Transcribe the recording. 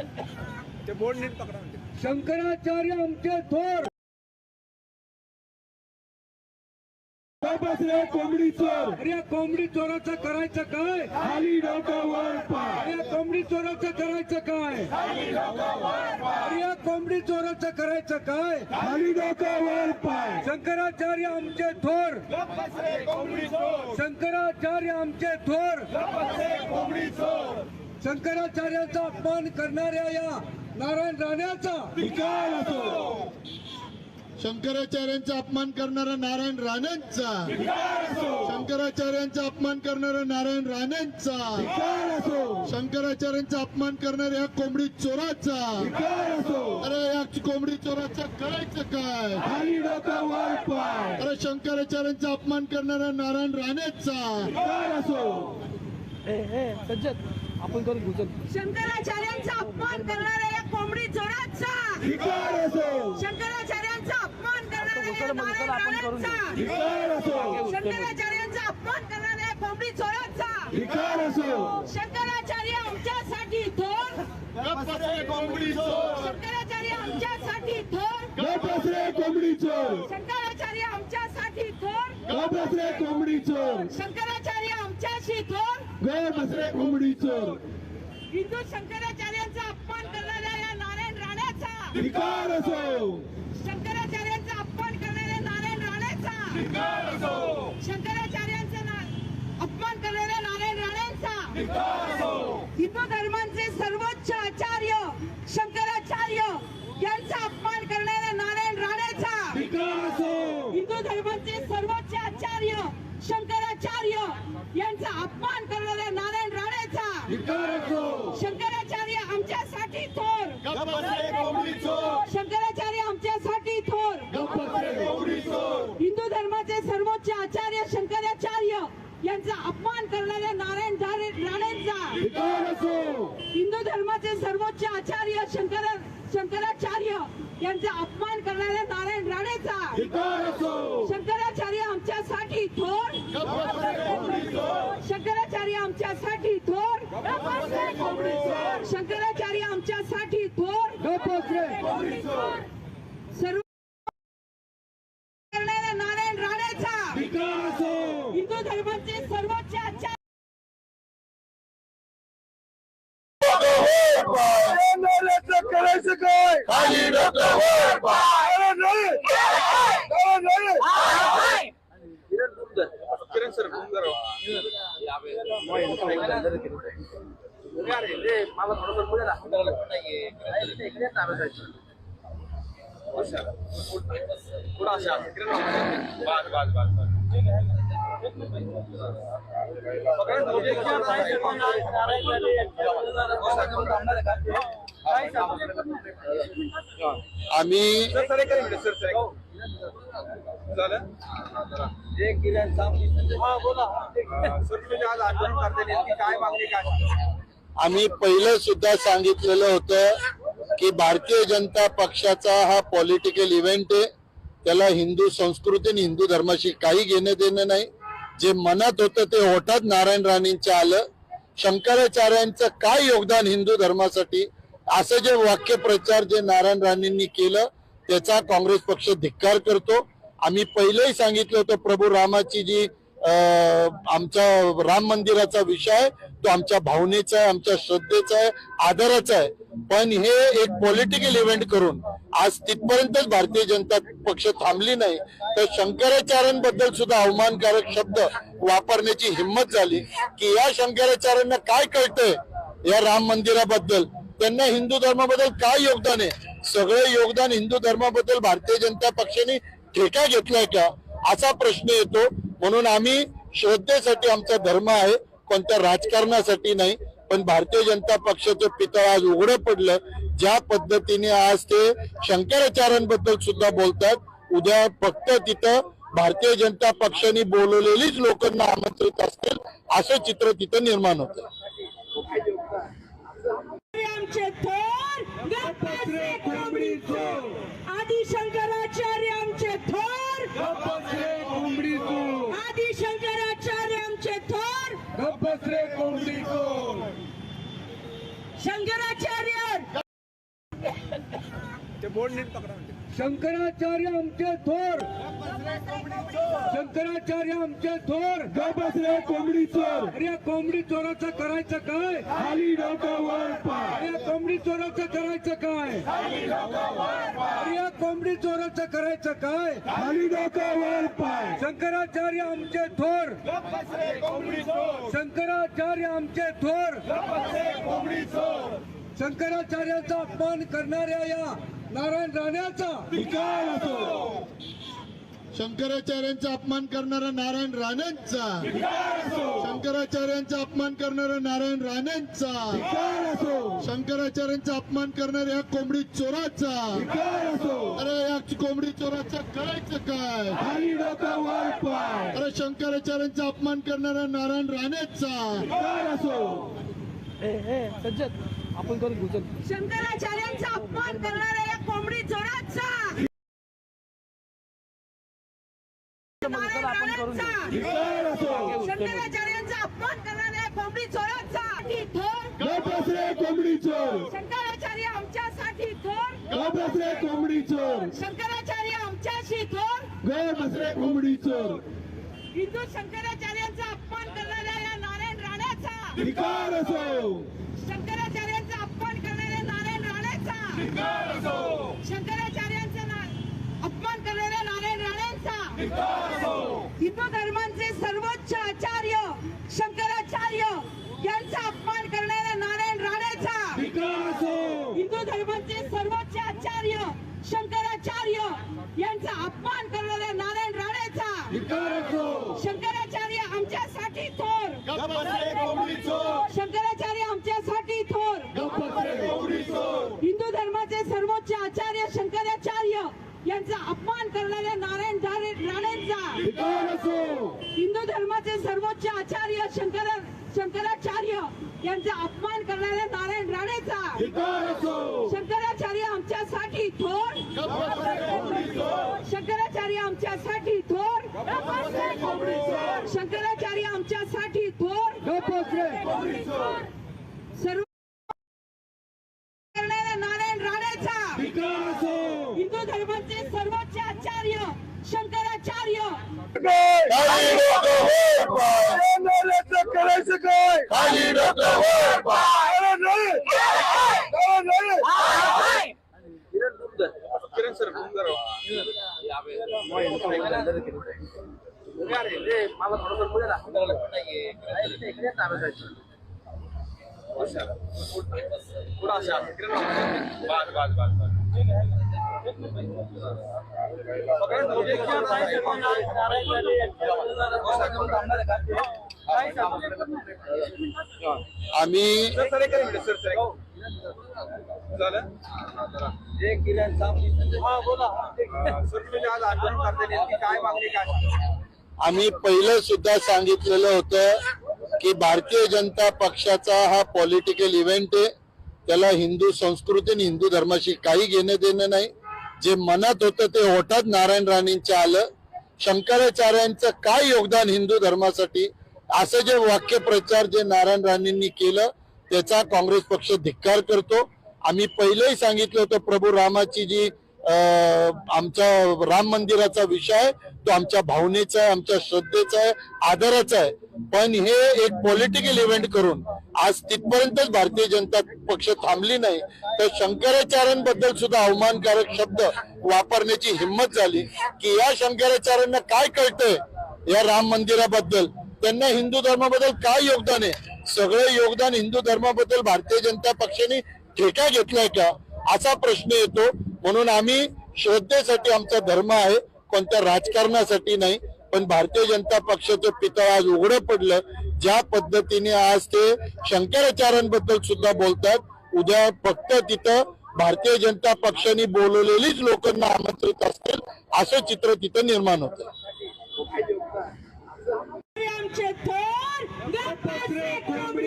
ते बोर्ड नीट पकडा. शंकराचार्य आमचे थोर. कोंबडी चोर? अरे कोंबडी चोराचं करायचं काय? खाली अरे कोंबडी चोराचं करायचं काय? अरे कोंबडी चोराचं करायचं काय? खाली पाय शंकराचार्य आमचे थोर. शंकराचार्य आमचे थोर. शंकराचार्याचा अपमान करणाऱ्या या नारायण राण्याचा धिक्कार असो. शंकराचार्यांचा अपमान करणारा नारायण राणेंचा. शंकराचार्यांचा अपमान करणारा नारायण राणेंचा. शंकराचार्यांचा अपमान करणाऱ्या या कोंबडी चोराचा. अरे या कोंबडी चोराचा करायचं काय? अरे शंकराचार्यांचा अपमान करणारा नारायण राणेचा. असो शंकराचार्यांचा अपमान करणाऱ्या या कोंबडी असो! शंकराचार्यांचा अपमान करणाऱ्या नारायण राणेंचा! शंकराचार्यांचा अपमान करणाऱ्या कोंबडी असो! शंकराचार्य आमच्यासाठी थोर! कोंबडी चोर! शंकराचार्य आमच्यासाठी थोर! गप कोंबडी चोर! शंकराचार्य आमच्यासाठी थोर! गप कोंबडी चोर! शंकराचार्य आमच्याशी थोर! कोंबडी चोर हिंदू शंकराचार्यांचा अपमान करणाऱ्या या नारायण राण्याचा धिक्कार असो. शंकराचार्यांचा अपमान करणाऱ्या नारायण राणेचा. शंकराचार्यांचा ना- अपमान करणाऱ्या नारायण राणेंचा. हिंदू धर्मांचे सर्वोच्च आचार्य शंकराचार्य यांचा अपमान करणाऱ्या नारायण राणेचा धिक्कार असो हिंदू धर्माचे सर्वोच्च आचार्य शंकराचार्य यांचा अपमान करणाऱ्या नारायण राणेचा धिक्कार असो शंकराचार्य आमच्यासाठी थोर गप बस रे कोंबडी चोर शंकराचार्य आमच्यासाठी थोर गप बस रे कोंबडी चोर हिंदू धर्माचे सर्वोच्च आचार्य शंकराचार्य यांचा अपमान करणाऱ्या नारायण राणेंचा. हिंदू धर्माचे सर्वोच्च आचार्य शंकर शंकराचार्य यांचा अपमान करणाऱ्या नारायण राणेचा. शंकराचार्य आमच्यासाठी थोर. शंकराचार्य आमच्यासाठी थोर. शंकराचार्य आमच्यासाठी थोर. करायचं काय खाली डोकं किरण सर फोन करा. अशा. आम्ही आम्ही पहिलं सुद्धा सांगितलेलं होतं की भारतीय जनता पक्षाचा हा पॉलिटिकल इव्हेंट आहे. त्याला हिंदू संस्कृती आणि हिंदू धर्माशी काही घेणं देणं नाही. जे मनात होतं ते होतात नारायण राणेंच्या आलं. शंकराचार्यांचं काय योगदान हिंदू धर्मासाठी? असं जे वाक्यप्रचार जे नारायण राणेंनी केलं त्याचा काँग्रेस पक्ष धिक्कार करतो. आम्ही पहिलेही सांगितलं होतं प्रभू रामाची जी आमच्या राम मंदिराचा विषय आहे तो आमच्या भावनेचा आहे आमच्या श्रद्धेचा आहे आदराचा आहे. पण हे एक पॉलिटिकल इव्हेंट करून आज तिथपर्यंतच भारतीय जनता पक्ष थांबली नाही. तर शंकराचार्यांबद्दल सुद्धा अवमानकारक शब्द वापरण्याची हिंमत झाली की या शंकराचार्यांना काय कळतंय या राम मंदिराबद्दल? त्यांना हिंदू धर्माबद्दल काय योगदान आहे? सगळं योगदान हिंदू धर्माबद्दल भारतीय जनता पक्षाने ठेका घेतलाय का? असा प्रश्न येतो. म्हणून आम्ही श्रद्धेसाठी आमचा धर्म आहे कोणत्या राजकारणासाठी नाही. पण भारतीय जनता पक्षाचं पितळ आज उघडं पडलं. ज्या पद्धतीने आज ते शंकराचार्यांबद्दल सुद्धा बोलतात उद्या फक्त तिथं भारतीय जनता पक्षाने बोलवलेलीच लोकांना आमंत्रित असतील असं चित्र तिथं निर्माण होतं. आदि शंकराचार्य आमचे थोर शंकराचार्य! ते बोर्ड नीट पकडा शंकराचार्य आमचे थोर! शंकराचार्य आमचे थोर. बसले कोंबडी चोर? अरे कोंबडी चोराचं करायचं काय? खाली डोकं वर पाय अरे कोंबडी चोराचं करायचं काय? अरे कोंबडी चोराचं करायचं काय? खाली डोकं वर पाय शंकराचार्य आमचे थोर. शंकराचार्य आमचे थोर. शंकराचार्यांचा अपमान करणाऱ्या या नारायण राण्याचा. विकार असो. शंकराचार्यांचा अपमान करणारा नारायण राणेंचा. शंकराचार्यांचा अपमान करणारा नारायण राणेंचा. शंकराचार्यांचा अपमान करणाऱ्या या कोंबडी चोराचा. अरे या कोंबडी चोराचा करायचं काय? अरे शंकराचार्यांचा अपमान करणारा नारायण राणेचा. विकार असो शंकराचार्यांचा अपमान करणाऱ्या या कोंबडी चोराचा. राणेंचा. विकार असो. शंकराचार्यांचा अपमान करणाऱ्या या कोंबडी चोराचा थोर. गप बसले कोंबडी चोर. शंकराचार्य आमच्यासाठी थोर. गप बसले कोंबडी चोर. शंकराचार्य आमच्याशी थोर. गप बसले कोंबडी चोर. हिंदू शंकराचार्यांचा अपमान करणाऱ्या या नारायण राण्याचा विकार असो. शंकराचार्यांचा अपमान करणाऱ्या नारायण राणेचा. शंकराचार्यांचा ना- अपमान करणाऱ्या नारायण राणेंचा हो. हिंदू धर्मांचे सर्वोच्च आचार्य शंकराचार्य यांचा अपमान करणाऱ्या नारायण राणेचा विकार असो हिंदू धर्माचे सर्वोच्च आचार्य शंकराचार्य यांचा अपमान करणाऱ्या नारायण राणेचा विकार असो शंकराचार्य आमच्यासाठी थोर शंकराचार्य आमच्यासाठी थोर गप बसले कोंबडी चोर हिंदू धर्माचे सर्वोच्च आचार्य शंकराचार्य यांचा अपमान करणाऱ्या नारायण झारे- राणेंचा विकार असो हिंदू धर्माचे सर्वोच्च आचार्य शंकर शंकराचार्य यांचा अपमान करणाऱ्या नारायण राणेचा. शंकराचार्य आमच्यासाठी थोर. शंकराचार्य आमच्यासाठी थोर. शंकराचार्य आमच्यासाठी थोर. सर्व करणाऱ्या नारायण राणेचा. हिंदू धर्माचे सर्वोच्च आचार्य शंकराचार्य. खाली डोकं वर पाय. करायचं काय खाली डोकं वर पाय. किरण सर फोन करा पुढं अशा किरण बस बस बस बस आम्ही आम्ही पहिलं सुद्धा सांगितलेलं होतं की भारतीय जनता पक्षाचा हा पॉलिटिकल इव्हेंट आहे. त्याला हिंदू संस्कृती आणि हिंदू धर्माशी काही घेणं देणं नाही. जे मनात होतं ते ओठात नारायण राणेंच्या आलं. शंकराचार्यांचं काय योगदान हिंदू धर्मासाठी? असं जे वाक्यप्रचार जे नारायण राणेंनी केलं त्याचा काँग्रेस पक्ष धिक्कार करतो. आम्ही पहिलेही सांगितलं होतं प्रभू रामाची जी आमच्या राम मंदिराचा विषय आहे. तो आमच्या भावनेचा आहे आमच्या श्रद्धेचा आहे आदराचा आहे. पण हे एक पॉलिटिकल इव्हेंट करून आज तिथपर्यंतच भारतीय जनता पक्ष थांबली नाही. तर शंकराचार्यांबद्दल सुद्धा अवमानकारक शब्द वापरण्याची हिंमत झाली की या शंकराचार्यांना काय कळतंय या राम मंदिराबद्दल? त्यांना हिंदू धर्माबद्दल काय योगदान आहे? सगळं योगदान हिंदू धर्माबद्दल भारतीय जनता पक्षाने ठेका घेतलाय का? असा प्रश्न येतो. म्हणून आम्ही श्रद्धेसाठी आमचा धर्म आहे कोणत्या राजकारणासाठी नाही. पण भारतीय जनता पक्षाचं पितळ आज उघडं पडलं. ज्या पद्धतीने आज ते शंकराचार्यांबद्दल सुद्धा बोलतात उद्या फक्त तिथं भारतीय जनता पक्षाने बोलवलेलीच लोकांना आमंत्रित असतील असं चित्र तिथं निर्माण होतं. आमचे